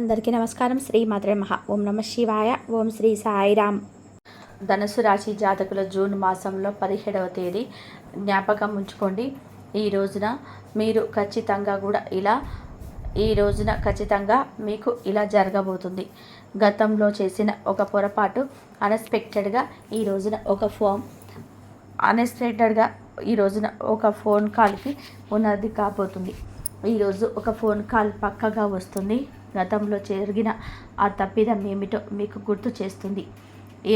అందరికీ నమస్కారం. శ్రీ మాత్రే మహా. ఓం నమ శివాయ. ఓం శ్రీ సాయిరామ్ ధనుసు రాశి జాతకుల జూన్ మాసంలో పదిహేడవ తేదీ జ్ఞాపకం ఉంచుకోండి. ఈ రోజున మీరు ఖచ్చితంగా కూడా ఇలా ఈ రోజున ఖచ్చితంగా మీకు ఇలా జరగబోతుంది. గతంలో చేసిన ఒక పొరపాటు అన్ఎక్స్పెక్టెడ్గా ఈ రోజున ఒక ఫోన్ అన్ఎక్స్పెక్టెడ్గా ఈ రోజున ఒక ఫోన్ కాల్కి ఉన్నది కాబోతుంది. ఈరోజు ఒక ఫోన్ కాల్ పక్కగా వస్తుంది. గతంలో జరిగిన ఆ తప్పిదం ఏమిటో మీకు గుర్తు చేస్తుంది.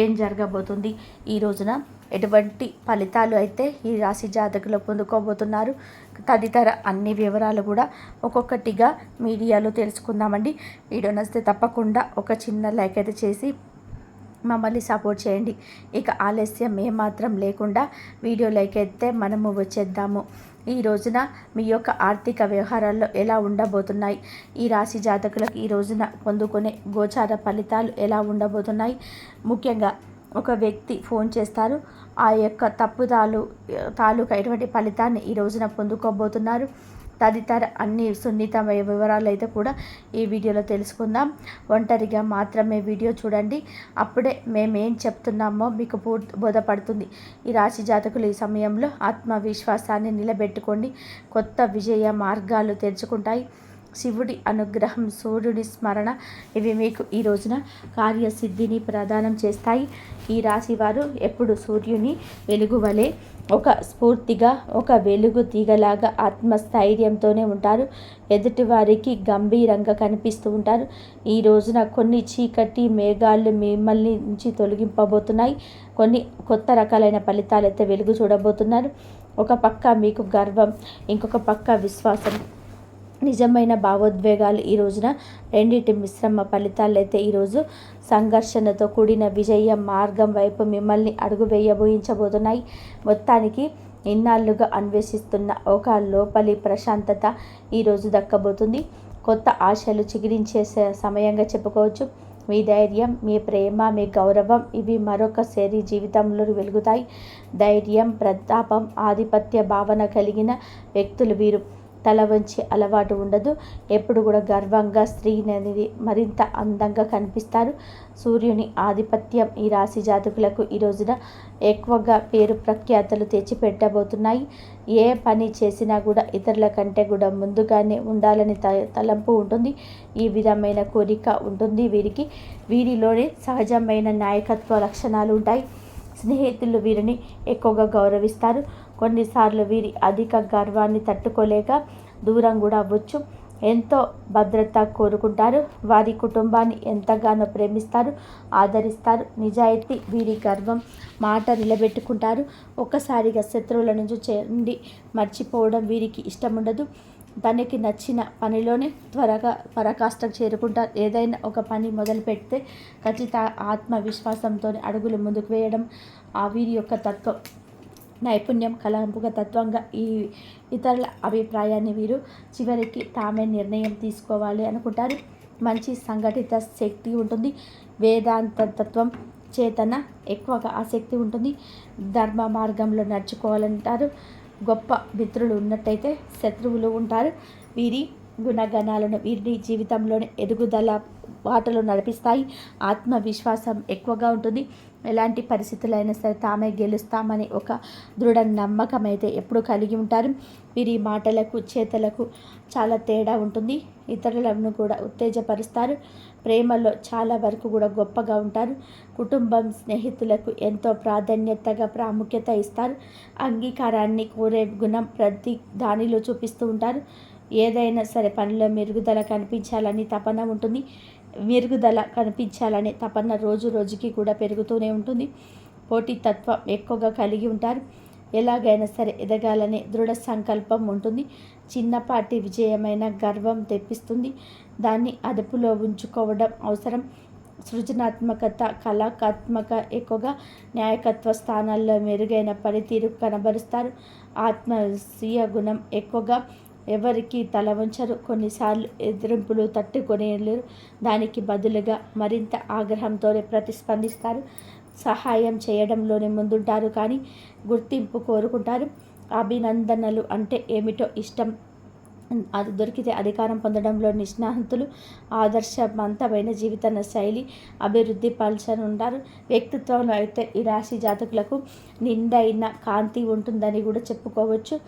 ఏం జరగబోతుంది? ఈ రోజున ఎటువంటి ఫలితాలు అయితే ఈ రాశి జాతకులు పొందుకోబోతున్నారు? తదితర అన్ని వివరాలు కూడా ఒక్కొక్కటిగా మీడియాలో తెలుసుకుందామండి. వీడియో నచ్చితే తప్పకుండా ఒక చిన్న లైక్ అయితే చేసి మమ్మల్ని సపోర్ట్ చేయండి. ఇక ఆలస్యం ఏమాత్రం లేకుండా వీడియోలోకి ఎత్తే మనము వచ్చేద్దాము. ఈ రోజున మీ యొక్క ఆర్థిక వ్యవహారాల్లో ఎలా ఉండబోతున్నాయి? ఈ రాశి జాతకులకు ఈ రోజున పొందుకునే గోచార ఫలితాలు ఎలా ఉండబోతున్నాయి? ముఖ్యంగా ఒక వ్యక్తి ఫోన్ చేస్తారు. ఆ యొక్క తప్పుదాలు తాలూకా ఎటువంటి ఫలితాన్ని ఈ రోజున పొందుకోబోతున్నారు. తదితర అన్ని సున్నితమైన వివరాలు అయితే కూడా ఈ వీడియోలో తెలుసుకుందాం. ఒంటరిగా మాత్రమే వీడియో చూడండి. అప్పుడే మేమేం చెప్తున్నామో మీకు పూర్తి బోధపడుతుంది. ఈ రాశి జాతకులు ఈ సమయంలో ఆత్మవిశ్వాసాన్ని నిలబెట్టుకోండి. కొత్త విజయ మార్గాలు తెరుచుకుంటాయి. శివుడి అనుగ్రహం సూర్యుడి స్మరణ ఇవి మీకు ఈ రోజున కార్యసిద్ధిని ప్రదానం చేస్తాయి. ఈ రాశి వారు ఎప్పుడు సూర్యుని వెలుగు వలె ఒక స్ఫూర్తిగా ఒక వెలుగు తీగలాగా ఆత్మస్థైర్యంతోనే ఉంటారు. ఎదుటివారికి గంభీరంగా కనిపిస్తూ ఉంటారు. ఈ రోజున కొన్ని చీకటి మేఘాలు మిమ్మల్ని నుంచి తొలగింపబోతున్నాయి. కొన్ని కొత్త రకాలైన ఫలితాలు అయితే వెలుగు చూడబోతున్నారు. ఒక పక్క మీకు గర్వం ఇంకొక పక్క విశ్వాసం. నిజమైన భావోద్వేగాలు ఈ రోజున రెండింటి మిశ్రమ ఫలితాలు అయితే ఈరోజు సంఘర్షణతో కూడిన విజయ మార్గం వైపు మిమ్మల్ని అడుగు వేయబోయించబోతున్నాయి. మొత్తానికి ఇన్నాళ్ళుగా అన్వేషిస్తున్న ఒక లోపలి ప్రశాంతత ఈరోజు దక్కబోతుంది. కొత్త ఆశలు చిగిరించే సమయంగా చెప్పుకోవచ్చు. మీ ధైర్యం మీ ప్రేమ మీ గౌరవం ఇవి మరొకసారి జీవితంలో వెలుగుతాయి. ధైర్యం ప్రతాపం ఆధిపత్య భావన కలిగిన వ్యక్తులు వీరు. తల వంచి అలవాటు ఉండదు. ఎప్పుడు కూడా గర్వంగా స్త్రీ అనేది మరింత అందంగా కనిపిస్తారు. సూర్యుని ఆధిపత్యం ఈ రాశి జాతకులకు ఈ రోజున ఎక్కువగా పేరు ప్రఖ్యాతలు తెచ్చిపెట్టబోతున్నాయి ఏ పని చేసినా కూడా ఇతరుల కంటే కూడా ముందుగానే ఉండాలని త తలంపు ఉంటుంది. ఈ విధమైన కోరిక ఉంటుంది వీరికి. వీరిలోనే సహజమైన నాయకత్వ లక్షణాలు ఉంటాయి. స్నేహితులు వీరిని ఎక్కువగా గౌరవిస్తారు. కొన్నిసార్లు వీరి అధిక గర్వాన్ని తట్టుకోలేక దూరం కూడా అవ్వచ్చు. ఎంతో భద్రత కోరుకుంటారు. వారి కుటుంబాన్ని ఎంతగానో ప్రేమిస్తారు ఆదరిస్తారు. నిజాయితీ వీరి గర్వం మాట నిలబెట్టుకుంటారు. ఒక్కసారిగా శత్రువుల నుంచి చెంది మర్చిపోవడం వీరికి ఇష్టం ఉండదు తనకి నచ్చిన పనిలోనే త్వరగా పరకాష్టం చేరుకుంటారు. ఏదైనా ఒక పని మొదలు పెడితే ఖచ్చిత ఆత్మవిశ్వాసంతో అడుగులు ముందుకు వేయడం ఆ వీరి యొక్క తత్వం. నైపుణ్యం కలంపుగ తత్వంగా ఈ ఇతరుల అభిప్రాయాన్ని వీరు చివరికి తామే నిర్ణయం తీసుకోవాలి అనుకుంటారు. మంచి సంఘటిత శక్తి ఉంటుంది. వేదాంత తత్వం చేతన ఎక్కువగా ఆసక్తి ఉంటుంది. ధర్మ మార్గంలో నడుచుకోవాలంటారు. గొప్ప మిత్రులు ఉన్నట్టయితే శత్రువులు ఉంటారు. వీరి గుణగణాలను వీరి జీవితంలోని ఎదుగుదల బాటలు నడిపిస్తాయి. ఆత్మవిశ్వాసం ఎక్కువగా ఉంటుంది. ఎలాంటి పరిస్థితులైనా సరే తామే గెలుస్తామని ఒక దృఢ నమ్మకం అయితే ఎప్పుడు కలిగి ఉంటారు. వీరి మాటలకు చేతలకు చాలా తేడా ఉంటుంది. ఇతరులను కూడా ఉత్తేజపరుస్తారు. ప్రేమలో చాలా వరకు కూడా గొప్పగా ఉంటారు. కుటుంబం స్నేహితులకు ఎంతో ప్రాధాన్యతగా ప్రాముఖ్యత ఇస్తారు. అంగీకారాన్ని కోరే గుణం ప్రతి దానిలో చూపిస్తూ ఉంటారు. ఏదైనా సరే పనిలో మెరుగుదల కనిపించాలని తపన ఉంటుంది. మెరుగుదల కనిపించాలనే తపన రోజు రోజుకి కూడా పెరుగుతూనే ఉంటుంది. పోటీతత్వం ఎక్కువగా కలిగి ఉంటారు. ఎలాగైనా సరే ఎదగాలనే దృఢ సంకల్పం ఉంటుంది. చిన్నపాటి విజయమైన గర్వం తెప్పిస్తుంది. దాన్ని అదుపులో ఉంచుకోవడం అవసరం. సృజనాత్మకత కళాత్మక ఎక్కువగా నాయకత్వ స్థానాల్లో మెరుగైన పనితీరు కనబరుస్తారు. ఆత్మస్వీయ గుణం ఎక్కువగా ఎవరికి తల వంచరు. కొన్నిసార్లు ఎదిరింపులు తట్టుకొనేలేరు దానికి బదులుగా మరింత ఆగ్రహంతోనే ప్రతిస్పందిస్తారు. సహాయం చేయడంలోనే ముందుంటారు కానీ గుర్తింపు కోరుకుంటారు. అభినందనలు అంటే ఏమిటో ఇష్టం. అది దొరికితే అధికారం పొందడంలో నిష్ణాంతులు ఆదర్శవంతమైన జీవిత శైలి అభివృద్ధి పరచనుంటారు. వ్యక్తిత్వంలో అయితే ఈ రాశి జాతకులకు నిండైన కాంతి ఉంటుందని కూడా చెప్పుకోవచ్చు.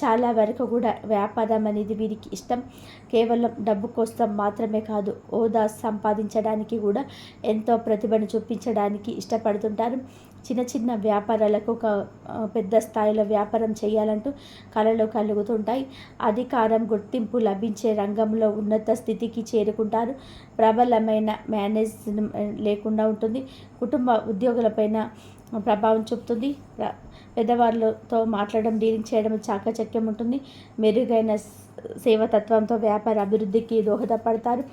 చాలా వరకు కూడా వ్యాపారం అనేది వీరికి ఇష్టం. కేవలం డబ్బు కోసం మాత్రమే కాదు హోదా సంపాదించడానికి కూడా ఎంతో ప్రతిభను చూపించడానికి ఇష్టపడుతుంటారు. చిన్న చిన్న వ్యాపారాలకు ఒక పెద్ద స్థాయిలో వ్యాపారం చేయాలంటూ కళలు కలుగుతుంటాయి. అధికారం గుర్తింపు లభించే రంగంలో ఉన్నత స్థితికి చేరుకుంటారు. ప్రబలమైన మేనేజ్ లేకుండా ఉంటుంది. కుటుంబ ఉద్యోగులపైన ప్రభావం చూపుతుంది. పెద్దవాళ్ళతో మాట్లాడడం డీలింగ్ చేయడం చాకచక్యం ఉంటుంది. మెరుగైన సేవతత్వంతో వ్యాపార అభివృద్ధికి దోహదపడతారు.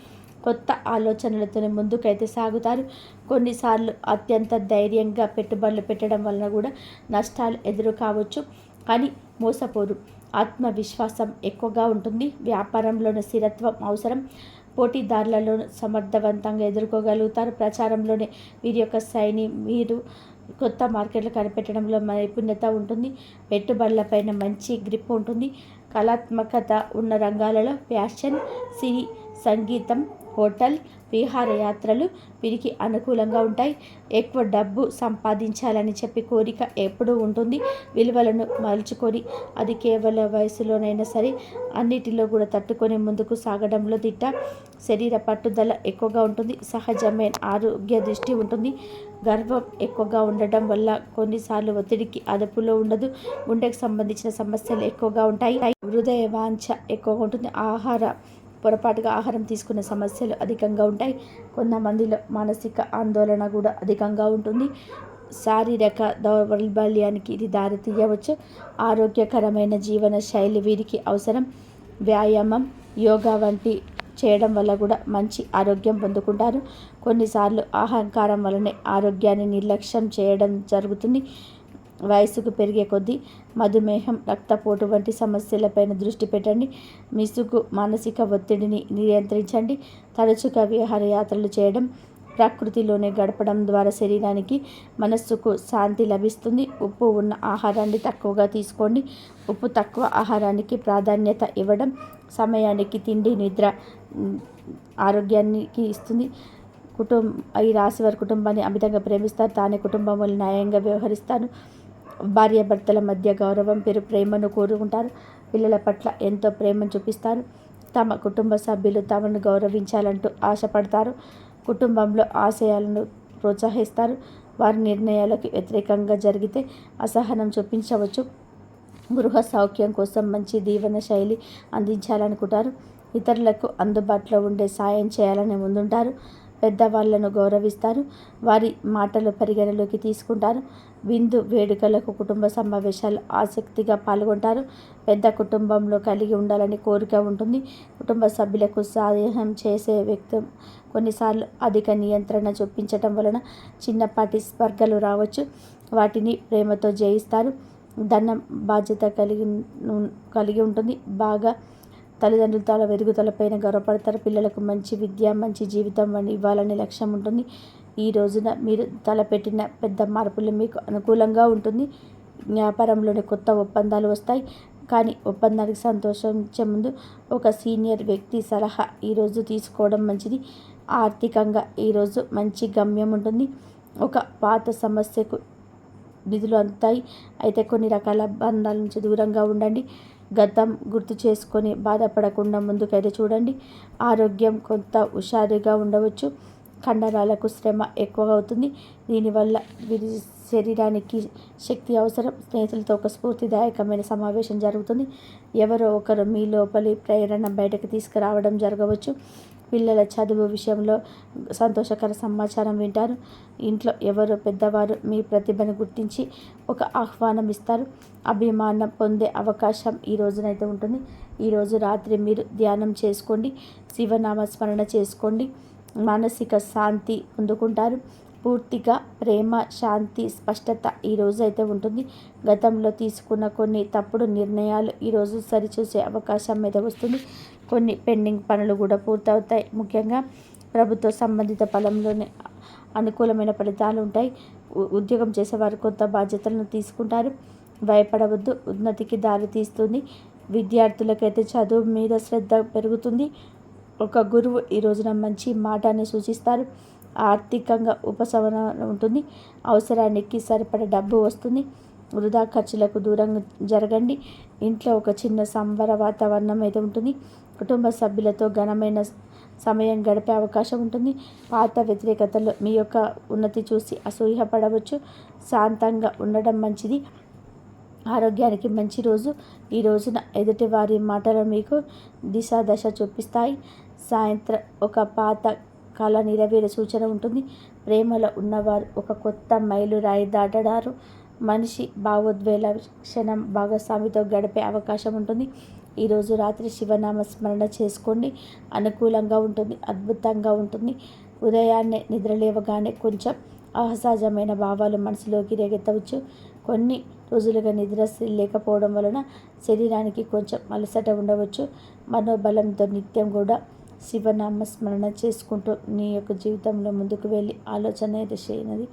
కొత్త ఆలోచనలతోనే ముందుకైతే సాగుతారు. కొన్నిసార్లు అత్యంత ధైర్యంగా పెట్టుబడులు పెట్టడం వలన కూడా నష్టాలు ఎదురు కావచ్చు కానీ మోసపోరు. ఆత్మవిశ్వాసం ఎక్కువగా ఉంటుంది. వ్యాపారంలోని స్థిరత్వం అవసరం. పోటీదారులలో సమర్థవంతంగా ఎదుర్కోగలుగుతారు. ప్రచారంలోనే వీరి యొక్క శైలి మీరు కొత్త మార్కెట్లు కనిపెట్టడంలో నైపుణ్యత ఉంటుంది. పెట్టుబడులపైన మంచి గ్రిప్ ఉంటుంది. కళాత్మకత ఉన్న రంగాలలో ఫ్యాషన్ సినీ సంగీతం హోటల్ విహారయాత్రలు వీరికి అనుకూలంగా ఉంటాయి. ఎక్కువ డబ్బు సంపాదించాలని చెప్పి కోరిక ఎప్పుడూ ఉంటుంది. విలువలను మలుచుకొని అది కేవల వయసులోనైనా సరే అన్నిటిలో కూడా తట్టుకొని ముందుకు సాగడంలో దిట్ట శరీర పట్టుదల ఎక్కువగా ఉంటుంది. సహజమైన ఆరోగ్య దృష్టి ఉంటుంది. గర్వం ఎక్కువగా ఉండటం వల్ల కొన్నిసార్లు ఒత్తిడికి అదుపులో ఉండదు. గుండెకు సంబంధించిన సమస్యలు ఎక్కువగా ఉంటాయి. హృదయ వాంఛ ఎక్కువగా ఉంటుంది. ఆహార పొరపాటుగా ఆహారం తీసుకునే సమస్యలు అధికంగా ఉంటాయి. కొంతమందిలో మానసిక ఆందోళన కూడా అధికంగా ఉంటుంది. శారీరక దౌర్బల్యానికి ఇది దారి తీయవచ్చు ఆరోగ్యకరమైన జీవన శైలి వీరికి అవసరం. వ్యాయామం యోగా వంటి చేయడం వల్ల కూడా మంచి ఆరోగ్యం పొందుకుంటారు. కొన్నిసార్లు అహంకారం వలనే ఆరోగ్యాన్ని నిర్లక్ష్యం చేయడం జరుగుతుంది. వయసుకు పెరిగే కొద్దీ మధుమేహం రక్తపోటు వంటి సమస్యలపైన దృష్టి పెట్టండి. మిసుగు మానసిక ఒత్తిడిని నియంత్రించండి. తరచుగా విహారయాత్రలు చేయడం ప్రకృతిలోనే గడపడం ద్వారా శరీరానికి మనస్సుకు శాంతి లభిస్తుంది. ఉప్పు ఉన్న ఆహారాన్ని తక్కువగా తీసుకోండి. ఉప్పు తక్కువ ఆహారానికి ప్రాధాన్యత ఇవ్వడం సమయానికి తిండి నిద్ర ఆరోగ్యానికి ఇస్తుంది. కుటుంబ ఈ రాశి వారి కుటుంబాన్ని అమితంగా ప్రేమిస్తారు. తానే కుటుంబం న్యాయంగా వ్యవహరిస్తారు భార్యాభర్తల మధ్య గౌరవం పేరు ప్రేమను కోరుకుంటారు. పిల్లల పట్ల ఎంతో ప్రేమను చూపిస్తారు. తమ కుటుంబ సభ్యులు తమను గౌరవించాలంటూ ఆశపడతారు. కుటుంబంలో ఆశయాలను ప్రోత్సహిస్తారు. వారి నిర్ణయాలకు వ్యతిరేకంగా జరిగితే అసహనం చూపించవచ్చు. గృహ సౌఖ్యం కోసం మంచి దీవెన శైలి అందించాలనుకుంటారు. ఇతరులకు అందుబాటులో ఉండే సాయం చేయాలని ముందుంటారు. పెద్దవాళ్ళను గౌరవిస్తారు. వారి మాటలు పరిగణలోకి తీసుకుంటారు. విందు వేడుకలకు కుటుంబ సమావేశాలు ఆసక్తిగా పాల్గొంటారు. పెద్ద కుటుంబంలో కలిగి ఉండాలని కోరిక ఉంటుంది. కుటుంబ సభ్యులకు సహాయం చేసే వ్యక్తి కొన్నిసార్లు అధిక నియంత్రణ చూపించటం వలన చిన్నపాటి స్పర్గలు రావచ్చు. వాటిని ప్రేమతో జయిస్తారు. ధనం బాధ్యత కలిగి కలిగి ఉంటుంది. బాగా తల్లిదండ్రులు తల వెరుగుదలపైన గర్వపడతారు. పిల్లలకు మంచి విద్య మంచి జీవితం ఇవ్వాలనే లక్ష్యం ఉంటుంది. ఈ రోజున మీరు తలపెట్టిన పెద్ద మార్పులు మీకు అనుకూలంగా ఉంటుంది. వ్యాపారంలోని కొత్త ఒప్పందాలు వస్తాయి. కానీ ఒప్పందానికి సంతోషించే ముందు ఒక సీనియర్ వ్యక్తి సలహా ఈరోజు తీసుకోవడం మంచిది. ఆర్థికంగా ఈరోజు మంచి గమ్యం ఉంటుంది. ఒక పాత సమస్యకు నిధులు అందుతాయి. అయితే కొన్ని రకాల బంధాల నుంచి దూరంగా ఉండండి. గతం గుర్తు చేసుకొని బాధపడకుండా ముందుకైతే చూడండి. ఆరోగ్యం కొంత హుషారుగా ఉండవచ్చు. కండరాలకు శ్రమ ఎక్కువగా అవుతుంది. దీనివల్ల వీరి శరీరానికి శక్తి అవసరం. స్నేహితులతో ఒక స్ఫూర్తిదాయకమైన సమావేశం జరుగుతుంది. ఎవరో ఒకరు మీ లోపలి ప్రేరణ బయటకు తీసుకురావడం జరగవచ్చు. పిల్లల చదువు విషయంలో సంతోషకర సమాచారం వింటారు. ఇంట్లో ఎవరు పెద్దవారు మీ ప్రతిభను గుర్తించి ఒక ఆహ్వానం ఇస్తారు. అభిమానం పొందే అవకాశం ఈ రోజునైతే ఉంటుంది. ఈరోజు రాత్రి మీరు ధ్యానం చేసుకోండి. శివనామ స్మరణ చేసుకోండి. మానసిక శాంతి పొందుకుంటారు. పూర్తిగా ప్రేమ శాంతి స్పష్టత ఈరోజు అయితే ఉంటుంది. గతంలో తీసుకున్న కొన్ని తప్పుడు నిర్ణయాలు ఈరోజు సరిచూసే అవకాశం మీద వస్తుంది. కొన్ని పెండింగ్ పనులు కూడా పూర్తవుతాయి. ముఖ్యంగా ప్రభుత్వ సంబంధిత ఫలంలోనే అనుకూలమైన ఫలితాలు ఉంటాయి. ఉద్యోగం చేసేవారు కొత్త బాధ్యతలను తీసుకుంటారు. భయపడవద్దు ఉన్నతికి దారి తీస్తుంది. విద్యార్థులకైతే చదువు మీద శ్రద్ధ పెరుగుతుంది. ఒక గురువు ఈ రోజున మంచి మాటని సూచిస్తారు. ఆర్థికంగా ఉపశమనం ఉంటుంది. అవసరానికి సరిపడ డబ్బు వస్తుంది. వృధా ఖర్చులకు దూరంగా జరగండి. ఇంట్లో ఒక చిన్న సంబర వాతావరణం అయితే ఉంటుంది. కుటుంబ సభ్యులతో ఘనమైన సమయం గడిపే అవకాశం ఉంటుంది. పాత వ్యతిరేకతలో మీ యొక్క ఉన్నతి చూసి అసూయపడవచ్చు. శాంతంగా ఉండడం మంచిది. ఆరోగ్యానికి మంచి రోజు. ఈ రోజున ఎదుటి వారి మాటలు మీకు దిశ దశ చూపిస్తాయి. సాయంత్రం ఒక పాత కళ నెరవేరే సూచన ఉంటుంది. ప్రేమలో ఉన్నవారు ఒక కొత్త మైలు రాయి దాటడారు. మనిషి భావోద్వేల క్షణం భాగస్వామితో గడిపే అవకాశం ఉంటుంది. ఈరోజు రాత్రి శివనామ స్మరణ చేసుకోండి. అనుకూలంగా ఉంటుంది అద్భుతంగా ఉంటుంది. ఉదయాన్నే నిద్రలేవగానే కొంచెం అసహజమైన భావాలు మనసులోకి రేగెత్తవచ్చు కొన్ని రోజులుగా నిద్ర లేకపోవడం వలన శరీరానికి కొంచెం అలసట ఉండవచ్చు. మనోబలంతో నిత్యం కూడా శివనామ స్మరణ చేసుకుంటూ నీ యొక్క జీవితంలో ముందుకు వెళ్ళి ఆలోచన చేయనది.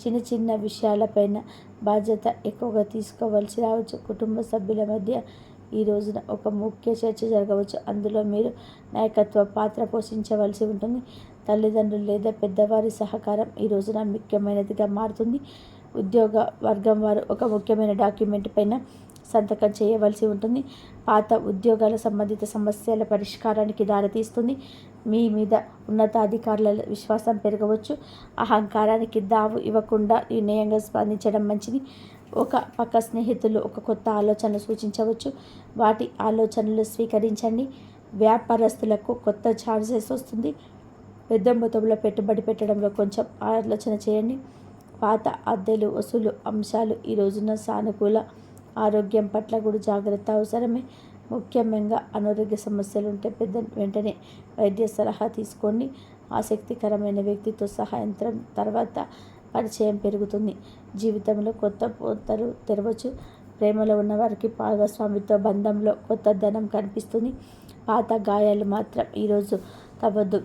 చిన్న చిన్న విషయాలపైన బాధ్యత ఎక్కువగా తీసుకోవాల్సి రావచ్చు. కుటుంబ సభ్యుల మధ్య ఈ రోజున ఒక ముఖ్య చర్చ జరగవచ్చు. అందులో మీరు నాయకత్వ పాత్ర పోషించవలసి ఉంటుంది. తల్లిదండ్రులు లేదా పెద్దవారి సహకారం ఈ రోజున ముఖ్యమైనదిగా మారుతుంది. ఉద్యోగ వర్గం వారు ఒక ముఖ్యమైన డాక్యుమెంట్ పైన సంతకం చేయవలసి ఉంటుంది. పాత ఉద్యోగాల సంబంధిత సమస్యల పరిష్కారానికి దారితీస్తుంది. మీ మీద ఉన్నతాధికారుల విశ్వాసం పెరగవచ్చు. అహంకారానికి దావు ఇవ్వకుండా నిర్ణయంగా స్పందించడం మంచిది. ఒక పక్క స్నేహితులు ఒక కొత్త ఆలోచన సూచించవచ్చు. వాటి ఆలోచనలు స్వీకరించండి. వ్యాపారస్తులకు కొత్త ఛాన్సెస్ వస్తుంది. పెద్ద మొత్తంలో పెట్టుబడి పెట్టడంలో కొంచెం ఆలోచన చేయండి. పాత అద్దెలు వసూలు అంశాలు ఈ రోజున సానుకూల ఆరోగ్యం పట్ల కూడా జాగ్రత్త అవసరమే. ముఖ్యంగా అనారోగ్య సమస్యలు ఉంటే పెద్ద వెంటనే వైద్య సలహా తీసుకోండి. ఆసక్తికరమైన వ్యక్తితో సహాయంత్రం తర్వాత పరిచయం పెరుగుతుంది. జీవితంలో కొత్త పోతలు తెరవచ్చు. ప్రేమలో ఉన్నవారికి భాగస్వామితో బంధంలో కొత్త ధనం కనిపిస్తుంది. పాత గాయాలు మాత్రం ఈరోజు తవ్వద్దు.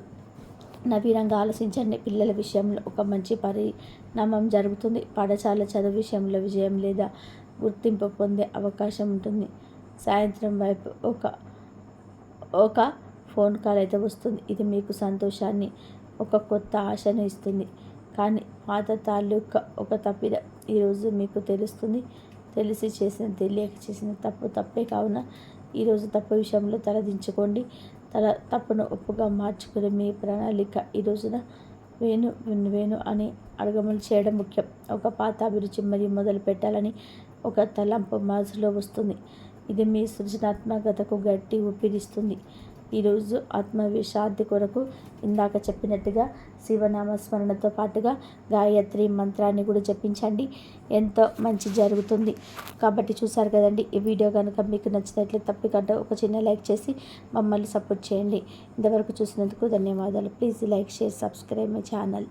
నవీనంగా ఆలోచించండి. పిల్లల విషయంలో ఒక మంచి పరిణామం జరుగుతుంది. పాఠశాల చదువు విషయంలో విజయం లేదా గుర్తింపు పొందే అవకాశం ఉంటుంది. సాయంత్రం వైపు ఒక ఒక ఫోన్ కాల్ అయితే వస్తుంది. ఇది మీకు సంతోషాన్ని ఒక కొత్త ఆశను ఇస్తుంది. కానీ పాత తాలూకా ఒక తప్పిద ఈరోజు మీకు తెలుస్తుంది. తెలిసి చేసిన తెలియక చేసిన తప్పు తప్పే కావున ఈరోజు తప్పు విషయంలో తలదించుకోండి. తల తప్పును ఒప్పుగా మార్చుకుని మీ ప్రణాళిక ఈ రోజున వేణు వేణు అని అడగములు చేయడం ముఖ్యం. ఒక పాత అభిరుచి మరియు మొదలు పెట్టాలని ఒక తలంపు మనసులో వస్తుంది. ఇది మీ సృజనాత్మకతకు గట్టి ఊపిరిస్తుంది ఈరోజు ఆత్మవిశాంతి కొరకు ఇందాక చెప్పినట్టుగా శివనామ స్మరణతో పాటుగా గాయత్రి మంత్రాన్ని కూడా జపించండి. ఎంతో మంచి జరుగుతుంది. కాబట్టి చూసారు కదండి ఈ వీడియో కనుక మీకు నచ్చినట్లయితే తప్పకుండా ఒక చిన్న లైక్ చేసి మమ్మల్ని సపోర్ట్ చేయండి. ఇంతవరకు చూసినందుకు ధన్యవాదాలు. Please like share subscribe my channel.